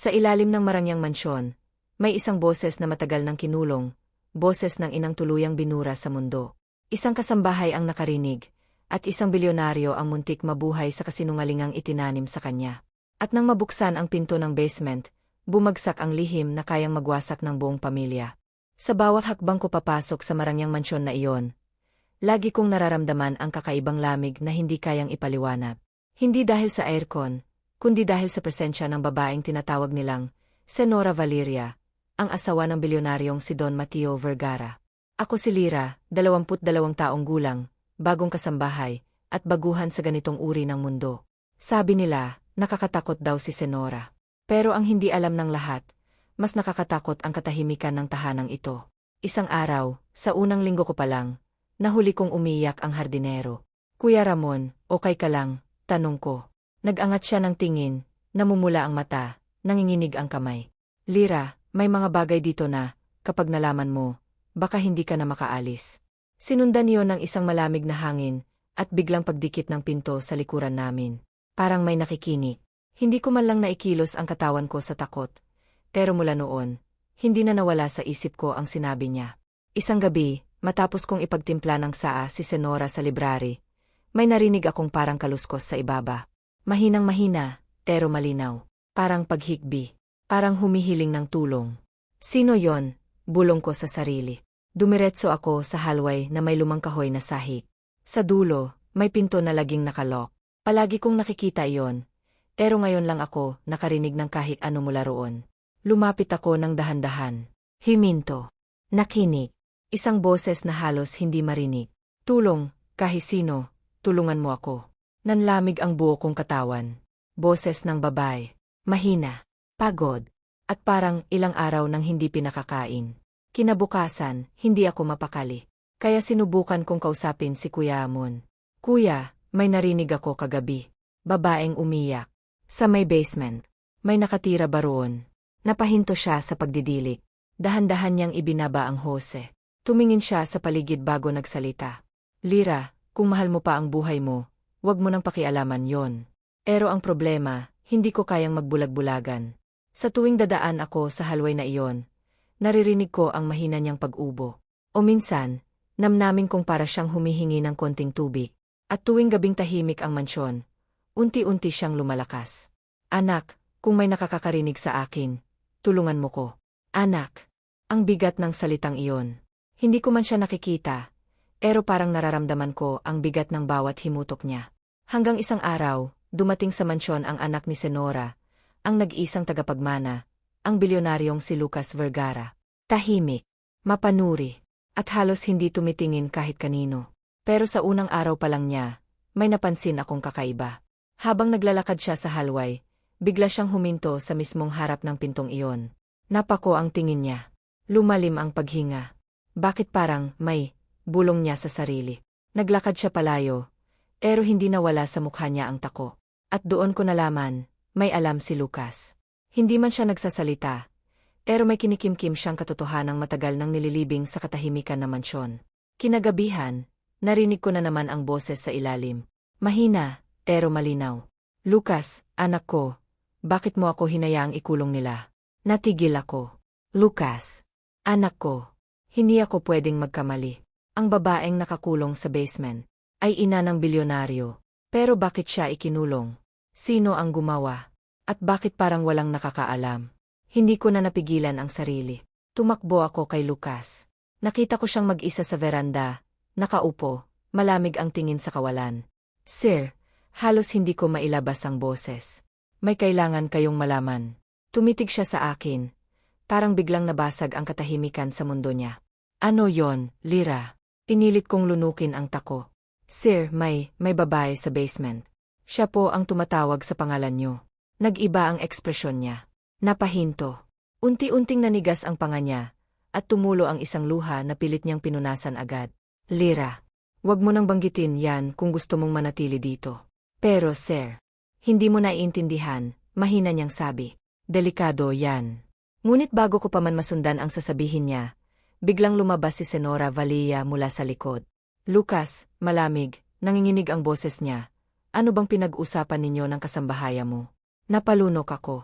Sa ilalim ng marangyang mansyon, may isang boses na matagal nang kinulong, boses ng inang tuluyang binura sa mundo. Isang kasambahay ang nakarinig, at isang bilyonaryo ang muntik mabuhay sa kasinungalingang itinanim sa kanya. At nang mabuksan ang pinto ng basement, bumagsak ang lihim na kayang magwasak ng buong pamilya. Sa bawat hakbang ko papasok sa marangyang mansyon na iyon, lagi kong nararamdaman ang kakaibang lamig na hindi kayang ipaliwanag. Hindi dahil sa aircon, kundi dahil sa presensya ng babaeng tinatawag nilang Senora Valeria, ang asawa ng bilyonaryong si Don Mateo Vergara. Ako si Lira, 22 taong gulang, bagong kasambahay, at baguhan sa ganitong uri ng mundo. Sabi nila, nakakatakot daw si Senora. Pero ang hindi alam ng lahat, mas nakakatakot ang katahimikan ng tahanang ito. Isang araw, sa unang linggo ko pa lang, nahuli kong umiyak ang hardinero. Kuya Ramon, okay ka lang, tanong ko. Nagangat siya ng tingin, namumula ang mata, nanginginig ang kamay. Lira, may mga bagay dito na, kapag nalaman mo, baka hindi ka na makaalis. Sinundan niyo ng isang malamig na hangin, at biglang pagdikit ng pinto sa likuran namin. Parang may nakikinig. Hindi ko man lang naikilos ang katawan ko sa takot. Pero mula noon, hindi na nawala sa isip ko ang sinabi niya. Isang gabi, matapos kong ipagtimpla ng saa si Senora sa library, may narinig akong parang kaluskos sa ibaba. Mahinang mahina, pero malinaw. Parang paghikbi. Parang humihiling ng tulong. Sino yon? Bulong ko sa sarili. Dumiretso ako sa halway na may lumang kahoy na sahig. Sa dulo, may pinto na laging nakalok. Palagi kong nakikita iyon, pero ngayon lang ako nakarinig ng kahit ano mula roon. Lumapit ako ng dahan-dahan. Himinto. Nakinig. Isang boses na halos hindi marinig. Tulong, kahit sino, tulungan mo ako. Nanlamig ang buo kong katawan. Boses ng babae. Mahina. Pagod. At parang ilang araw nang hindi pinakakain. Kinabukasan, hindi ako mapakali. Kaya sinubukan kong kausapin si Kuya Amon. Kuya, may narinig ako kagabi. Babaeng umiyak. Sa may basement, may nakatira ba roon? Napahinto siya sa pagdidilik. Dahan-dahan niyang ibinaba ang hose. Tumingin siya sa paligid bago nagsalita. Lira, kung mahal mo pa ang buhay mo, wag mo nang pakialaman yon. Pero ang problema, hindi ko kayang magbulag-bulagan. Sa tuwing dadaan ako sa halway na iyon, naririnig ko ang mahina niyang pag-ubo. O minsan, namnamin kong para siyang humihingi ng konting tubig. At tuwing gabing tahimik ang mansyon, Unti-unti siyang lumalakas. Anak, kung may nakakakarinig sa akin, tulungan mo ko. Anak, ang bigat ng salitang iyon. Hindi ko man siya nakikita, pero parang nararamdaman ko ang bigat ng bawat himutok niya. Hanggang isang araw, dumating sa mansyon ang anak ni Senora, ang nag-isang tagapagmana, ang bilyonaryong si Lucas Vergara. Tahimik, mapanuri, at halos hindi tumitingin kahit kanino. Pero sa unang araw pa lang niya, may napansin akong kakaiba. Habang naglalakad siya sa halway, bigla siyang huminto sa mismong harap ng pintong iyon. Napako ang tingin niya. Lumalim ang paghinga. Bakit parang may bulong niya sa sarili? Naglakad siya palayo, pero hindi nawala sa mukha niya ang tako. At doon ko nalaman, may alam si Lucas. Hindi man siya nagsasalita, pero may kinikimkim siyang katotohanang matagal nang nililibing sa katahimikan na mansyon. Kinagabihan, narinig ko na naman ang boses sa ilalim. Mahina, pero malinaw. Lucas, anak ko, bakit mo ako hinayaang ikulong nila? Natigil ako. Lucas, anak ko, hindi ako pwedeng magkamali. Ang babaeng nakakulong sa basement ay ina ng bilyonaryo. Pero bakit siya ikinulong? Sino ang gumawa? At bakit parang walang nakakaalam? Hindi ko na napigilan ang sarili. Tumakbo ako kay Lucas. Nakita ko siyang mag-isa sa veranda, nakaupo, malamig ang tingin sa kawalan. Sir, Halos hindi ko mailabas ang boses. May kailangan kayong malaman. Tumitig siya sa akin. Tarang biglang nabasag ang katahimikan sa mundo niya. Ano yon, Lira? Pinilit kong lunukin ang tako. Sir, may, may babae sa basement. Siya po ang tumatawag sa pangalan niyo. Nag-iba ang ekspresyon niya. Napahinto. Unti-unting nanigas ang panga niya, at tumulo ang isang luha na pilit niyang pinunasan agad. Lira, wag mo nang banggitin yan kung gusto mong manatili dito. Pero sir, hindi mo naiintindihan, mahina niyang sabi. Delikado yan. Ngunit bago ko pa man masundan ang sasabihin niya, biglang lumabas si Senora Valia mula sa likod. Lucas, malamig, nanginginig ang boses niya. Ano bang pinag-usapan ninyo ng kasambahaya mo? Napalunok ako.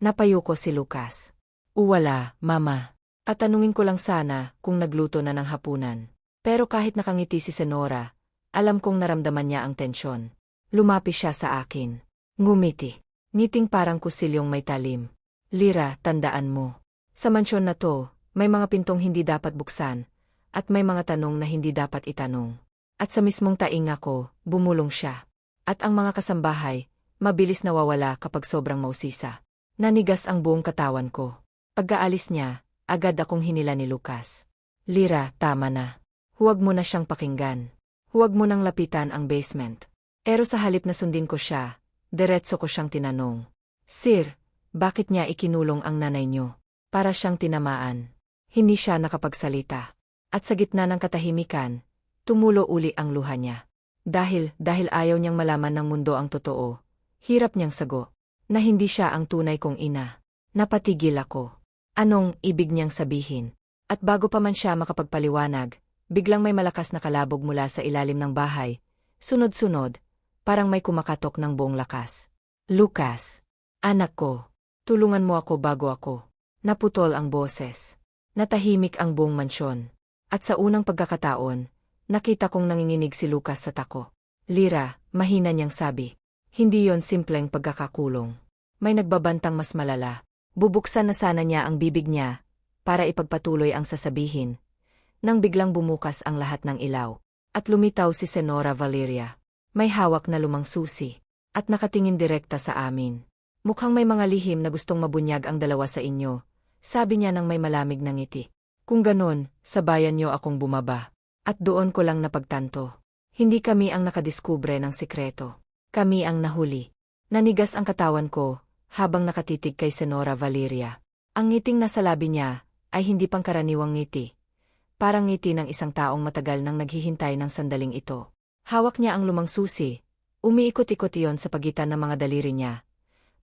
Napayuko si Lucas. Uwala, mama. At tanungin ko lang sana kung nagluto na ng hapunan. Pero kahit nakangiti si Senora, alam kong naramdaman niya ang tensyon. Lumapi siya sa akin. Ngumiti. Ngiting parang kusilyong may talim. Lira, tandaan mo. Sa mansyon na to, may mga pintong hindi dapat buksan, at may mga tanong na hindi dapat itanong. At sa mismong tainga ko, bumulong siya. At ang mga kasambahay, mabilis nawawala kapag sobrang mausisa. Nanigas ang buong katawan ko. Pagkaalis niya, agad akong hinila ni Lucas. Lira, tama na. Huwag mo na siyang pakinggan. Huwag mo nang lapitan ang basement. Pero sa halip na sundin ko siya, diretso ko siyang tinanong. Sir, bakit niya ikinulong ang nanay niyo? Para siyang tinamaan. Hindi siya nakapagsalita. At sa gitna ng katahimikan, tumulo uli ang luha niya. Dahil, dahil ayaw niyang malaman ng mundo ang totoo, hirap niyang sago, na hindi siya ang tunay kong ina. Napatigil ako. Anong ibig niyang sabihin? At bago pa man siya makapagpaliwanag, biglang may malakas na kalabog mula sa ilalim ng bahay. Sunod-sunod, parang may kumakatok ng buong lakas. Lucas, anak ko, tulungan mo ako bago ako. Naputol ang boses. Natahimik ang buong mansyon. At sa unang pagkakataon, nakita kong nanginginig si Lucas sa tako. Lira, mahina niyang sabi. Hindi yon simpleng pagkakakulong. May nagbabantang mas malala. Bubuksan na sana niya ang bibig niya para ipagpatuloy ang sasabihin. Nang biglang bumukas ang lahat ng ilaw. At lumitaw si Senora Valeria. May hawak na lumang susi. At nakatingin direkta sa amin. Mukhang may mga lihim na gustong mabunyag ang dalawa sa inyo. Sabi niya nang may malamig na ngiti. Kung ganon, sabayan niyo akong bumaba. At doon ko lang napagtanto. Hindi kami ang nakadiskubre ng sikreto. Kami ang nahuli. Nanigas ang katawan ko, habang nakatitig kay Senora Valeria. Ang ngiting nasa labi niya, ay hindi pangkaraniwang ngiti. Parang ngiti ng isang taong matagal nang naghihintay ng sandaling ito. Hawak niya ang lumang susi. Umiikot-ikot iyon sa pagitan ng mga daliri niya.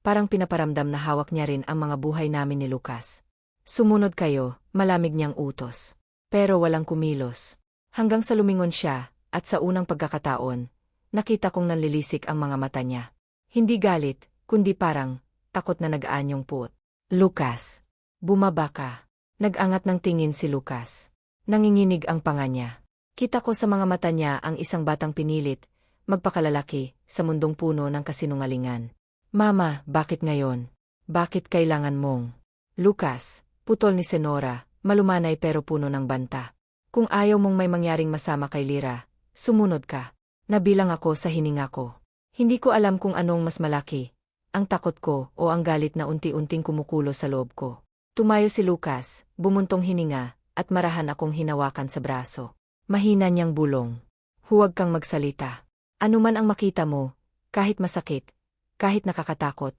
Parang pinaparamdam na hawak niya rin ang mga buhay namin ni Lucas. Sumunod kayo, malamig niyang utos. Pero walang kumilos. Hanggang sa lumingon siya, at sa unang pagkakataon, nakita kong nanlilisik ang mga mata niya. Hindi galit, kundi parang, takot na nag-aanyong puot. Lucas. Bumaba ka. Nag-angat ng tingin si Lucas. Nanginginig ang panga niya. Kita ko sa mga mata niya ang isang batang pinilit, magpakalalaki, sa mundong puno ng kasinungalingan. Mama, bakit ngayon? Bakit kailangan mong? Lucas, putol ni Senora, malumanay pero puno ng banta. Kung ayaw mong may mangyaring masama kay Lira, sumunod ka. Nabilang ako sa hininga ko. Hindi ko alam kung anong mas malaki, ang takot ko o ang galit na unti-unting kumukulo sa loob ko. Tumayo si Lucas, bumuntong hininga, at marahan akong hinawakan sa braso. Mahina niyang bulong. Huwag kang magsalita. Ano man ang makita mo, kahit masakit, kahit nakakatakot,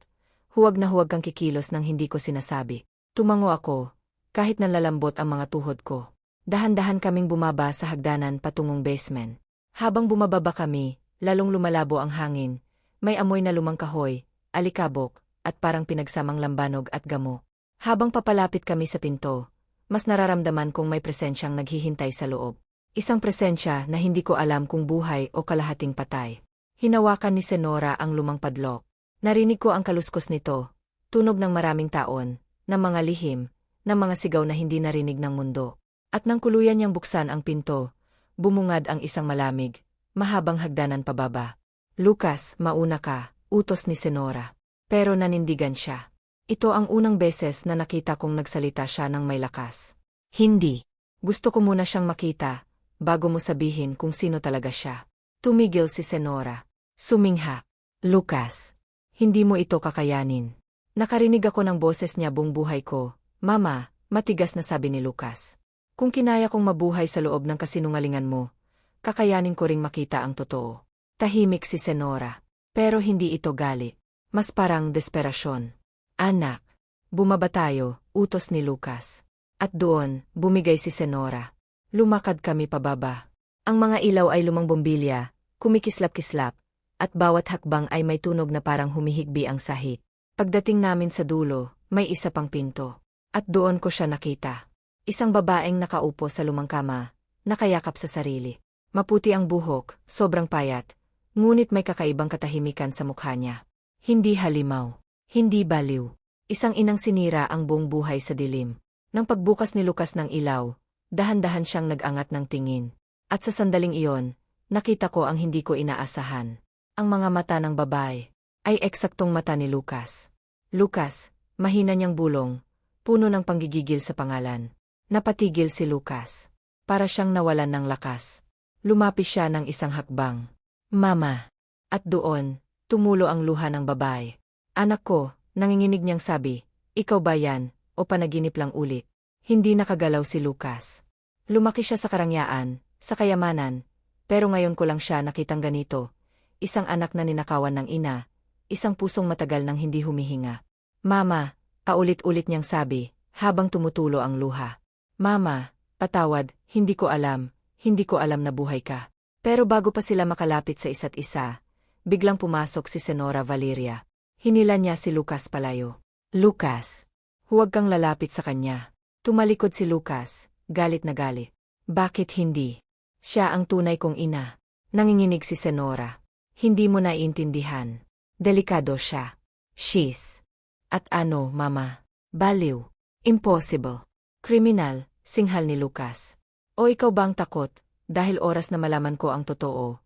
huwag na huwag kang kikilos nang hindi ko sinasabi. Tumango ako, kahit nalalambot ang mga tuhod ko. Dahan-dahan kaming bumaba sa hagdanan patungong basement. Habang bumababa kami, lalong lumalabo ang hangin, may amoy na lumang kahoy, alikabok, at parang pinagsamang lambanog at gamo. Habang papalapit kami sa pinto, mas nararamdaman kong may presensyang naghihintay sa loob. Isang presensya na hindi ko alam kung buhay o kalahating patay. Hinawakan ni Senora ang lumang padlock. Narinig ko ang kaluskos nito, tunog ng maraming taon, ng mga lihim, ng mga sigaw na hindi narinig ng mundo. At nang kuluyan niyang buksan ang pinto, bumungad ang isang malamig, mahabang hagdanan pababa. Lucas, mauna ka, utos ni Senora. Pero nanindigan siya. Ito ang unang beses na nakita kong nagsalita siya ng may lakas. Hindi. Gusto ko muna siyang makita, bago mo sabihin kung sino talaga siya. Tumigil si Senora. Sumingha. Lucas. Hindi mo ito kakayanin. Nakarinig ako ng boses niya buong buhay ko. Mama, matigas na sabi ni Lucas. Kung kinaya kong mabuhay sa loob ng kasinungalingan mo, kakayanin ko ring makita ang totoo. Tahimik si Senora. Pero hindi ito gali. Mas parang desperasyon. Anak. Bumaba tayo, utos ni Lucas. At doon, bumigay si Senora. Lumakad kami pababa. Ang mga ilaw ay lumang bombilya, kumikislap-kislap, at bawat hakbang ay may tunog na parang humihigbi ang sahig. Pagdating namin sa dulo, may isa pang pinto. At doon ko siya nakita. Isang babaeng nakaupo sa lumang kama, nakayakap sa sarili. Maputi ang buhok, sobrang payat, ngunit may kakaibang katahimikan sa mukha niya. Hindi halimaw, hindi baliw. Isang inang sinira ang buong buhay sa dilim. Nang pagbukas ni Lucas ng ilaw, dahan-dahan siyang nag-angat ng tingin. At sa sandaling iyon, nakita ko ang hindi ko inaasahan. Ang mga mata ng babae ay eksaktong mata ni Lucas. Lucas, mahina niyang bulong, puno ng panggigigil sa pangalan. Napatigil si Lucas. Para siyang nawalan ng lakas. Lumapis siya ng isang hakbang. Mama. At doon, tumulo ang luha ng babae. Anak ko, nanginginig niyang sabi, ikaw ba yan, o panaginip lang ulit? Hindi nakagalaw si Lucas. Lumaki siya sa karangyaan, sa kayamanan, pero ngayon ko lang siya nakitang ganito. Isang anak na ninakawan ng ina, isang pusong matagal nang hindi humihinga. Mama, paulit-ulit niyang sabi, habang tumutulo ang luha. Mama, patawad, hindi ko alam, hindi ko alam na buhay ka. Pero bago pa sila makalapit sa isa't isa, biglang pumasok si Senora Valeria. Hinila niya si Lucas palayo. Lucas, huwag kang lalapit sa kanya. Tumalikod si Lucas, galit na galit. Bakit hindi? Siya ang tunay kong ina. Nanginginig si Senora. Hindi mo naiintindihan. Delikado siya. She's. At ano, mama? Baliw. Impossible. Kriminal, singhal ni Lucas. O ikaw bang takot, dahil oras na malaman ko ang totoo,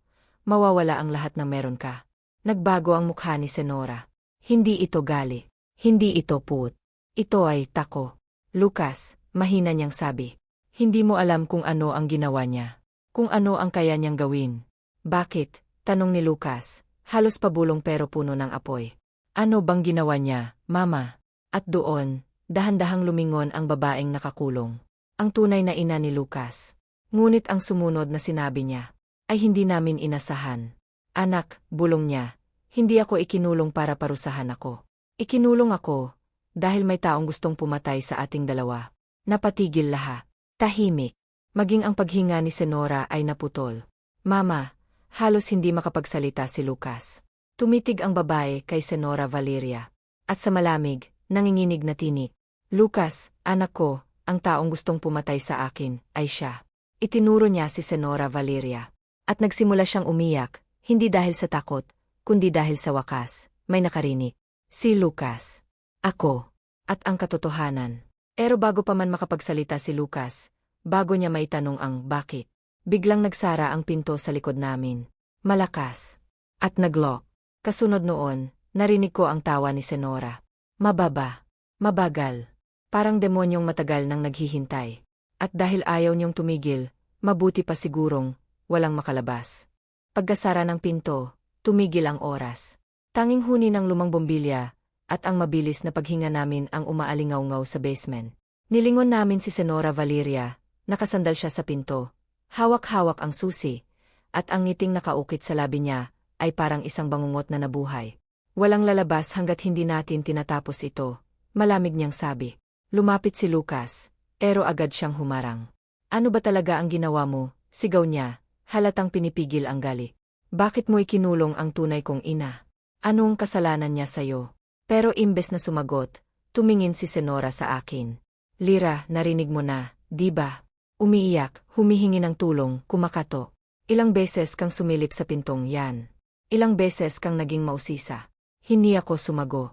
mawawala ang lahat ng meron ka. Nagbago ang mukha ni Senora. Hindi ito gali. Hindi ito put. Ito ay tako. Lucas, mahina niyang sabi. Hindi mo alam kung ano ang ginawa niya. Kung ano ang kaya niyang gawin. Bakit? Tanong ni Lucas. Halos pabulong pero puno ng apoy. Ano bang ginawa niya, mama? At doon, dahan-dahang lumingon ang babaeng nakakulong. Ang tunay na ina ni Lucas. Ngunit ang sumunod na sinabi niya, ay hindi namin inasahan. Anak, bulong niya, hindi ako ikinulong para parusahan ako. Ikinulong ako, dahil may taong gustong pumatay sa ating dalawa. Napatigil lahat. Tahimik. Maging ang paghinga ni Senora ay naputol. Mama, halos hindi makapagsalita si Lucas. Tumitig ang babae kay Senora Valeria. At sa malamig, nanginginig na tinik. Lucas, anak ko, ang taong gustong pumatay sa akin, ay siya. Itinuro niya si Senora Valeria. At nagsimula siyang umiyak, hindi dahil sa takot, kundi dahil sa wakas, may nakarinig. Si Lucas. Ako. At ang katotohanan. Pero bago pa man makapagsalita si Lucas, bago niya may tanong ang bakit, biglang nagsara ang pinto sa likod namin. Malakas. At naglock. Kasunod noon, narinig ko ang tawa ni Senora. Mababa. Mabagal. Parang demonyong matagal nang naghihintay. At dahil ayaw niyong tumigil, mabuti pa sigurong, walang makalabas. Pagkasara ng pinto, tumigil ang oras. Tanging huni ng lumang bombilya, at ang mabilis na paghinga namin ang umaalingaw-ngaw sa basement. Nilingon namin si Senora Valeria, nakasandal siya sa pinto. Hawak-hawak ang susi, at ang ngiting nakaukit sa labi niya, ay parang isang bangungot na nabuhay. Walang lalabas hanggat hindi natin tinatapos ito, malamig niyang sabi. Lumapit si Lucas, pero agad siyang humarang. Ano ba talaga ang ginawa mo? Sigaw niya, halatang pinipigil ang gali. Bakit mo ikinulong ang tunay kong ina? Anong kasalanan niya sa'yo? Pero imbes na sumagot, tumingin si Senora sa akin. Lira, narinig mo na, di ba? Umiiyak, humihingi ng tulong, kumakato. Ilang beses kang sumilip sa pintong yan. Ilang beses kang naging mausisa. Hindi ako sumago.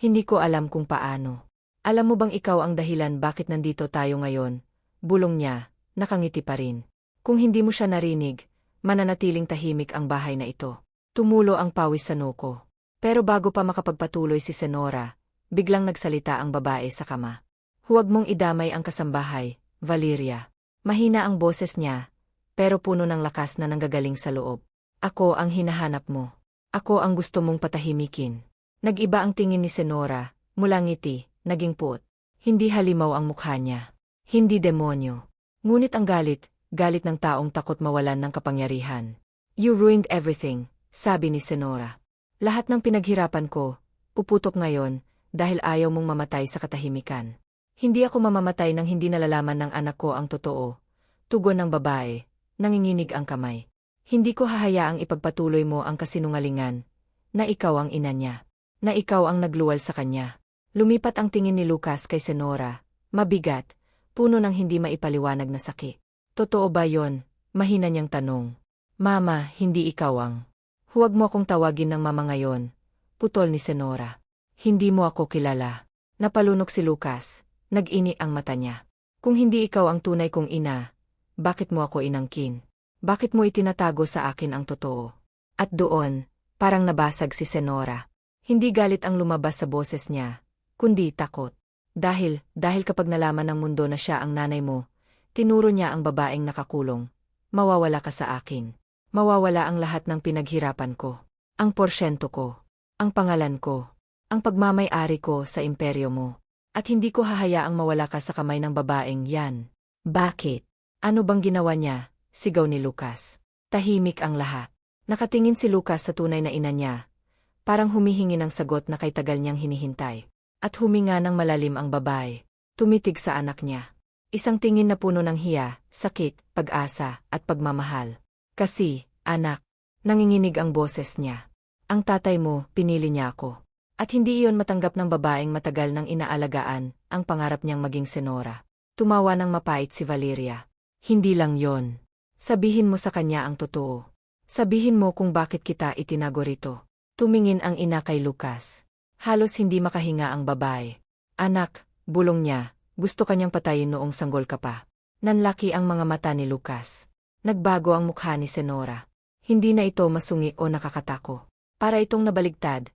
Hindi ko alam kung paano. Alam mo bang ikaw ang dahilan bakit nandito tayo ngayon? Bulong niya, nakangiti pa rin. Kung hindi mo siya narinig, mananatiling tahimik ang bahay na ito. Tumulo ang pawis sa noko. Pero bago pa makapagpatuloy si Senora, biglang nagsalita ang babae sa kama. Huwag mong idamay ang kasambahay, Valeria. Mahina ang boses niya, pero puno ng lakas na nanggagaling sa loob. Ako ang hinahanap mo. Ako ang gusto mong patahimikin. Nag-iba ang tingin ni Senora, mula ngiti, naging put. Hindi halimaw ang mukha niya. Hindi demonyo. Ngunit ang galit, galit ng taong takot mawalan ng kapangyarihan. You ruined everything, sabi ni Senora. Lahat ng pinaghirapan ko, puputok ngayon, dahil ayaw mong mamatay sa katahimikan. Hindi ako mamamatay nang hindi nalalaman ng anak ko ang totoo. Tugon ng babae, nanginginig ang kamay. Hindi ko hahayaang ipagpatuloy mo ang kasinungalingan, na ikaw ang ina niya, na ikaw ang nagluwal sa kanya. Lumipat ang tingin ni Lucas kay Senora, mabigat, puno ng hindi maipaliwanag na sakit. Totoo ba yon? Mahina niyang tanong. Mama, hindi ikaw ang. Huwag mo akong tawagin ng mama ngayon, putol ni Senora. Hindi mo ako kilala. Napalunok si Lucas. Nag-ini ang mata niya. Kung hindi ikaw ang tunay kong ina, bakit mo ako inangkin? Bakit mo itinatago sa akin ang totoo? At doon, parang nabasag si Senora. Hindi galit ang lumabas sa boses niya, kundi takot. Dahil, dahil kapag nalaman ng mundo na siya ang nanay mo, tinuro niya ang babaeng nakakulong. Mawawala ka sa akin. Mawawala ang lahat ng pinaghirapan ko. Ang porsyento ko. Ang pangalan ko. Ang pagmamay-ari ko sa imperyo mo. At hindi ko hahayaang mawala ka sa kamay ng babaeng yan. Bakit? Ano bang ginawa niya? Sigaw ni Lucas. Tahimik ang lahat. Nakatingin si Lucas sa tunay na ina niya. Parang humihingi ng sagot na kay tagal niyang hinihintay. At huminga ng malalim ang babae. Tumitig sa anak niya. Isang tingin na puno ng hiya, sakit, pag-asa, at pagmamahal. Kasi, anak, nanginginig ang boses niya. Ang tatay mo, pinili niya ako. At hindi iyon matanggap ng babaeng matagal nang inaalagaan, ang pangarap niyang maging senora. Tumawa ng mapait si Valeria. Hindi lang yon. Sabihin mo sa kanya ang totoo. Sabihin mo kung bakit kita itinago rito. Tumingin ang ina kay Lucas. Halos hindi makahinga ang babae. Anak, bulong niya, gusto kanyang patayin noong sanggol ka pa. Nanlaki ang mga mata ni Lucas. Nagbago ang mukha ni Senora. Hindi na ito masungi o nakakatako. Para itong nabaligtad,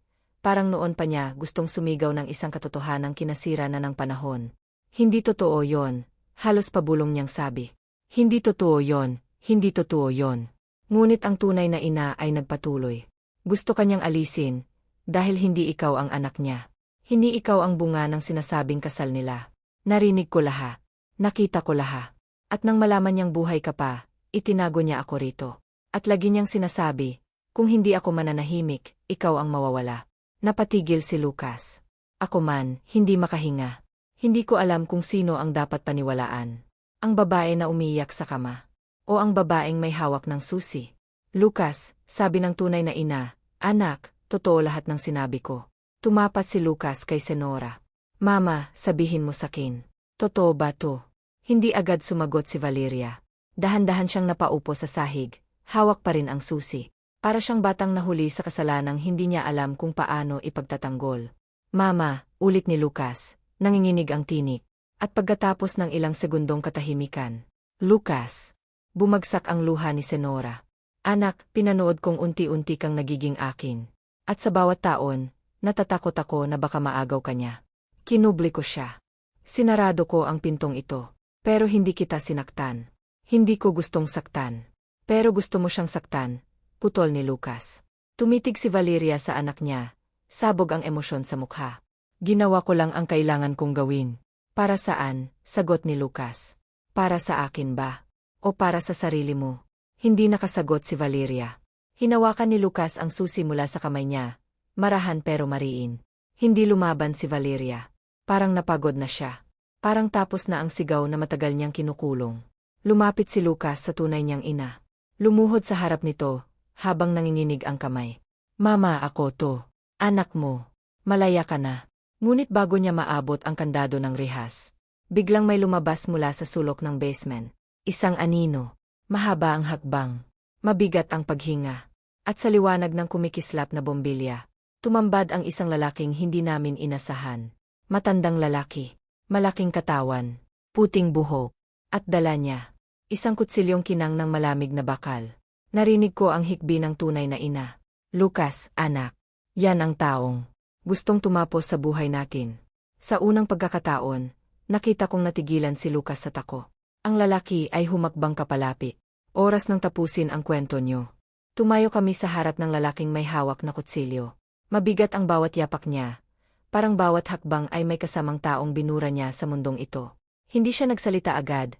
parang noon pa niya gustong sumigaw ng isang katotohanang kinasira na ng panahon. Hindi totoo yon, halos pabulong niyang sabi. Hindi totoo yon, hindi totoo yon. Ngunit ang tunay na ina ay nagpatuloy. Gusto kanyang alisin, dahil hindi ikaw ang anak niya. Hindi ikaw ang bunga ng sinasabing kasal nila. Narinig ko lahat. Nakita ko lahat. At nang malaman niyang buhay ka pa, itinago niya ako rito. At lagi niyang sinasabi, kung hindi ako mananahimik, ikaw ang mawawala. Napatigil si Lucas. Ako man, hindi makahinga. Hindi ko alam kung sino ang dapat paniwalaan. Ang babae na umiyak sa kama. O ang babaeng may hawak ng susi. Lucas, sabi ng tunay na ina, anak, totoo lahat ng sinabi ko. Tumapat si Lucas kay Senora. Mama, sabihin mo sakin. Totoo ba to? Hindi agad sumagot si Valeria. Dahan-dahan siyang napaupo sa sahig. Hawak pa rin ang susi. Para siyang batang nahuli sa kasalanang hindi niya alam kung paano ipagtatanggol. Mama, ulit ni Lucas, nanginginig ang tinik. At pagkatapos ng ilang segundong katahimikan, Lucas, bumagsak ang luha ni Senora. Anak, pinanood kong unti-unti kang nagiging akin. At sa bawat taon, natatakot ako na baka maagaw ka niya. Kinubli ko siya. Sinarado ko ang pintong ito. Pero hindi kita sinaktan. Hindi ko gustong saktan. Pero gusto mo siyang saktan, putol ni Lucas. Tumitig si Valeria sa anak niya, sabog ang emosyon sa mukha. Ginawa ko lang ang kailangan kong gawin. Para saan? Sagot ni Lucas. Para sa akin ba? O para sa sarili mo? Hindi nakasagot si Valeria. Hinawakan ni Lucas ang susi mula sa kamay niya. Marahan pero mariin. Hindi lumaban si Valeria. Parang napagod na siya. Parang tapos na ang sigaw na matagal niyang kinukulong. Lumapit si Lucas sa tunay niyang ina. Lumuhod sa harap nito, habang nanginginig ang kamay. Mama, ako to. Anak mo. Malaya ka na. Ngunit bago niya maabot ang kandado ng rehas, biglang may lumabas mula sa sulok ng basement. Isang anino. Mahaba ang hakbang. Mabigat ang paghinga. At sa liwanag ng kumikislap na bombilya, tumambad ang isang lalaking hindi namin inasahan. Matandang lalaki. Malaking katawan. Puting buhok. At dala niya. Isang kutsilyong kinang ng malamig na bakal. Narinig ko ang hikbi ng tunay na ina. Lucas, anak. Yan ang taong. Gustong tumapos sa buhay natin. Sa unang pagkakataon, nakita kong natigilan si Lucas sa tako. Ang lalaki ay humakbang kapalapit. Oras nang tapusin ang kwento nyo. Tumayo kami sa harap ng lalaking may hawak na kutsilyo. Mabigat ang bawat yapak niya. Parang bawat hakbang ay may kasamang taong binura niya sa mundong ito. Hindi siya nagsalita agad.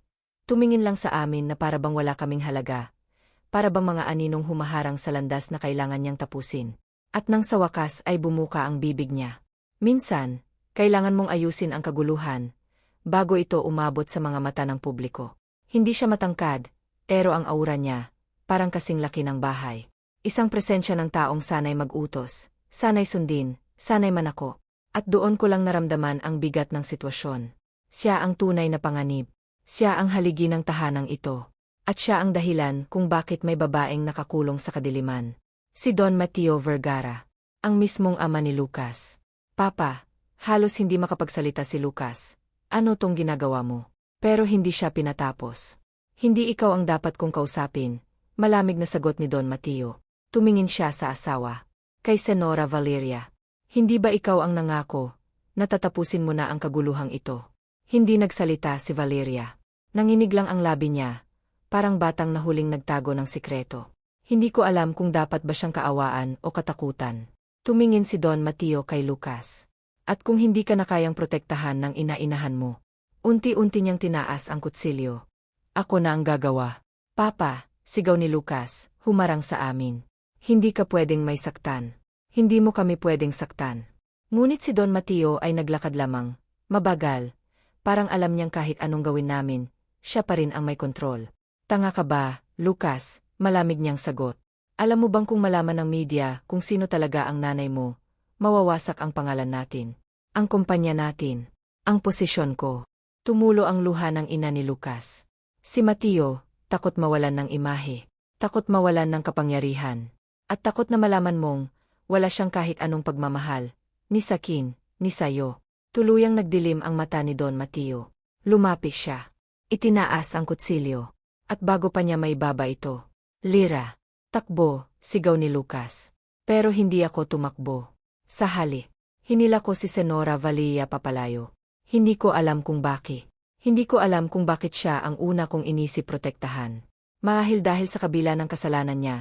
Tumingin lang sa amin na para bang wala kaming halaga para bang mga aninong humaharang sa landas na kailangan niyang tapusin. At nang sa wakas ay bumuka ang bibig niya. Minsan, kailangan mong ayusin ang kaguluhan, bago ito umabot sa mga mata ng publiko. Hindi siya matangkad, pero ang aura niya, parang kasing laki ng bahay. Isang presensya ng taong sanay mag-utos, sanay sundin, sanay manako. At doon ko lang naramdaman ang bigat ng sitwasyon. Siya ang tunay na panganib. Siya ang haligi ng tahanang ito. At siya ang dahilan kung bakit may babaeng nakakulong sa kadiliman. Si Don Mateo Vergara, ang mismong ama ni Lucas. Papa, Halos hindi makapagsalita si Lucas. Ano tong ginagawa mo? Pero hindi siya pinatapos. Hindi ikaw ang dapat kong kausapin. Malamig na sagot ni Don Mateo. Tumingin siya sa asawa. Kay Senora Valeria. Hindi ba ikaw ang nangako? Natatapusin mo na ang kaguluhang ito. Hindi nagsalita si Valeria. Nanginig lang ang labi niya. Parang batang nahuling nagtago ng sikreto. Hindi ko alam kung dapat ba siyang kaawaan o katakutan. Tumingin si Don Mateo kay Lucas. At kung hindi ka na kayang protektahan ng ina-inahan mo, unti-unti niyang tinaas ang kutsilyo. Ako na ang gagawa. Papa, sigaw ni Lucas, humarang sa amin. Hindi ka pwedeng may saktan. Hindi mo kami pwedeng saktan. Ngunit si Don Mateo ay naglakad lamang, mabagal, parang alam niyang kahit anong gawin namin, siya pa rin ang may kontrol. Tanga ka ba, Lucas? Malamig niyang sagot. Alam mo bang kung malaman ng media kung sino talaga ang nanay mo, mawawasak ang pangalan natin, ang kumpanya natin, ang posisyon ko. Tumulo ang luha ng ina ni Lucas. Si Mateo, takot mawalan ng imahe, takot mawalan ng kapangyarihan, at takot na malaman mong, wala siyang kahit anong pagmamahal, ni sakin, ni sayo. Tuluyang nagdilim ang mata ni Don Mateo. Lumapit siya. Itinaas ang kutsilyo. At bago pa niya may baba ito. Lira. Takbo, sigaw ni Lucas. Pero hindi ako tumakbo. Sa hali. Hinila ko si Senora Valia papalayo. Hindi ko alam kung bakit. Hindi ko alam kung bakit siya ang una kong inisip protektahan. Mahil dahil sa kabila ng kasalanan niya,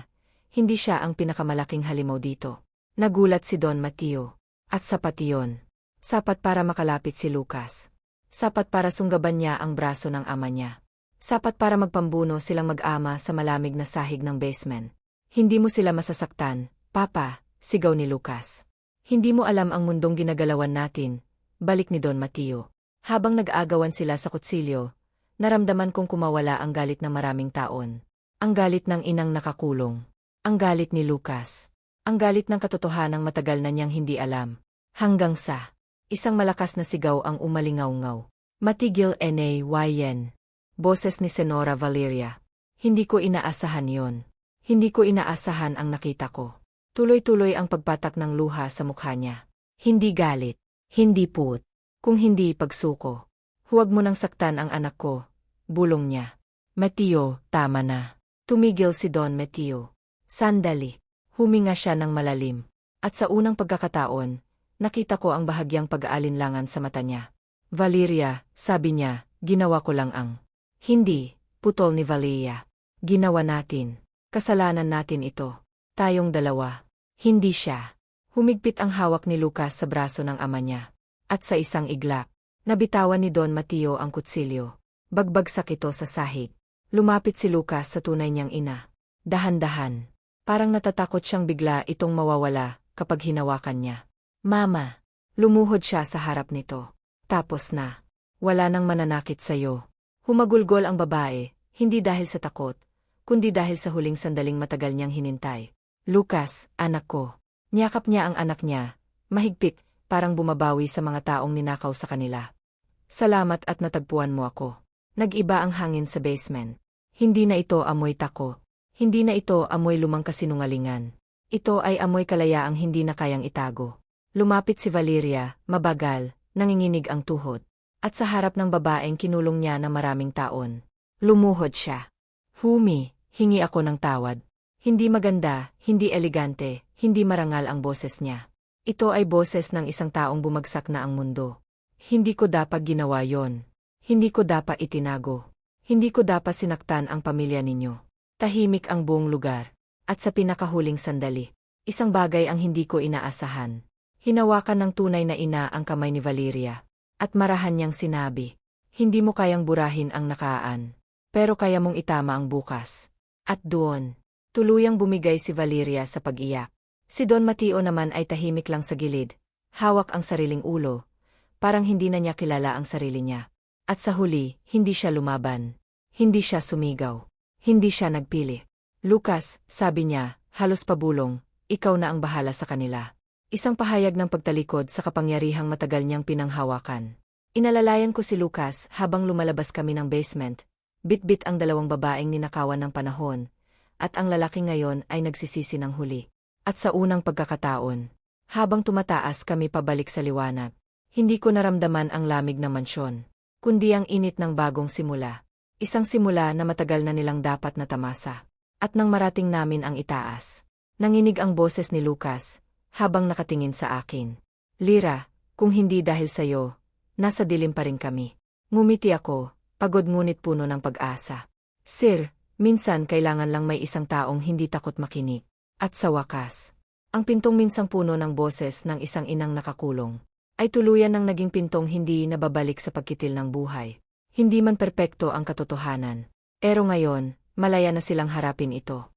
hindi siya ang pinakamalaking halimaw dito. Nagulat si Don Mateo. At sapat iyon. Sapat para makalapit si Lucas. Sapat para sunggaban niya ang braso ng ama niya. Sapat para magpambuno silang mag-ama sa malamig na sahig ng basement. Hindi mo sila masasaktan, Papa, sigaw ni Lucas. Hindi mo alam ang mundong ginagalawan natin, balik ni Don Mateo. Habang nag-aagawan sila sa kutsilyo, naramdaman kong kumawala ang galit ng maraming taon. Ang galit ng inang nakakulong. Ang galit ni Lucas. Ang galit ng katotohanang matagal na niyang hindi alam. Hanggang sa, isang malakas na sigaw ang umalingaw-ngaw. Matigil N.A.Y.N. Boses ni Senora Valeria. Hindi ko inaasahan yon. Hindi ko inaasahan ang nakita ko. Tuloy-tuloy ang pagpatak ng luha sa mukha niya. Hindi galit. Hindi put. Kung hindi pagsuko. Huwag mo nang saktan ang anak ko. Bulong niya. Mateo, tama na. Tumigil si Don Mateo. Sandali. Huminga siya ng malalim. At sa unang pagkakataon, nakita ko ang bahagyang pag-aalinlangan sa mata niya. Valeria, sabi niya, ginawa ko lang ang. Hindi, putol ni Valeria. Ginawa natin. Kasalanan natin ito. Tayong dalawa. Hindi siya. Humigpit ang hawak ni Lucas sa braso ng ama niya. At sa isang iglap, nabitawan ni Don Mateo ang kutsilyo. Bagbagsak ito sa sahig. Lumapit si Lucas sa tunay niyang ina. Dahan-dahan. Parang natatakot siyang bigla itong mawawala kapag hinawakan niya. Mama. Lumuhod siya sa harap nito. Tapos na. Wala nang mananakit sa'yo. Humagulgol ang babae, hindi dahil sa takot, kundi dahil sa huling sandaling matagal niyang hinintay. Lucas, anak ko. Niyakap niya ang anak niya, mahigpit, parang bumabawi sa mga taong ninakaw sa kanila. Salamat at natagpuan mo ako. Nag-iba ang hangin sa basement. Hindi na ito amoy tako. Hindi na ito amoy lumang kasinungalingan. Ito ay amoy kalayaang hindi na kayang itago. Lumapit si Valeria, mabagal, nanginginig ang tuhod. At sa harap ng babaeng kinulong niya na maraming taon. Lumuhod siya. Humi, hingi ako ng tawad. Hindi maganda, hindi elegante, hindi marangal ang boses niya. Ito ay boses ng isang taong bumagsak na ang mundo. Hindi ko dapat ginawa yon. Hindi ko dapat itinago. Hindi ko dapat sinaktan ang pamilya ninyo. Tahimik ang buong lugar. At sa pinakahuling sandali, isang bagay ang hindi ko inaasahan. Hinawakan ng tunay na ina ang kamay ni Valeria. At marahan niyang sinabi, hindi mo kayang burahin ang nakaan, pero kaya mong itama ang bukas. At doon, tuluyang bumigay si Valeria sa pag-iyak. Si Don Mateo naman ay tahimik lang sa gilid, hawak ang sariling ulo, parang hindi na niya kilala ang sarili niya. At sa huli, hindi siya lumaban. Hindi siya sumigaw. Hindi siya nagpili. Lucas, sabi niya, halos pabulong, ikaw na ang bahala sa kanila. Isang pahayag ng pagtalikod sa kapangyarihang matagal niyang pinanghawakan. Inalalayan ko si Lucas habang lumalabas kami ng basement. Bit-bit ang dalawang babaeng ninakawan ng panahon, at ang lalaki ngayon ay nagsisisi ng huli. At sa unang pagkakataon, habang tumataas kami pabalik sa liwanag, Hindi ko naramdaman ang lamig ng mansyon, kundi ang init ng bagong simula. Isang simula na matagal na nilang dapat natamasa. At nang marating namin ang itaas, nanginig ang boses ni Lucas, habang nakatingin sa akin. Lira, kung hindi dahil sa'yo, nasa dilim pa rin kami. Ngumiti ako, pagod ngunit puno ng pag-asa. Sir, minsan kailangan lang may isang taong hindi takot makinig. At sa wakas, ang pintong minsang puno ng boses ng isang inang nakakulong, ay tuluyan ng naging pintong hindi nababalik sa pagkitil ng buhay. Hindi man perpekto ang katotohanan. Pero ngayon, malaya na silang harapin ito.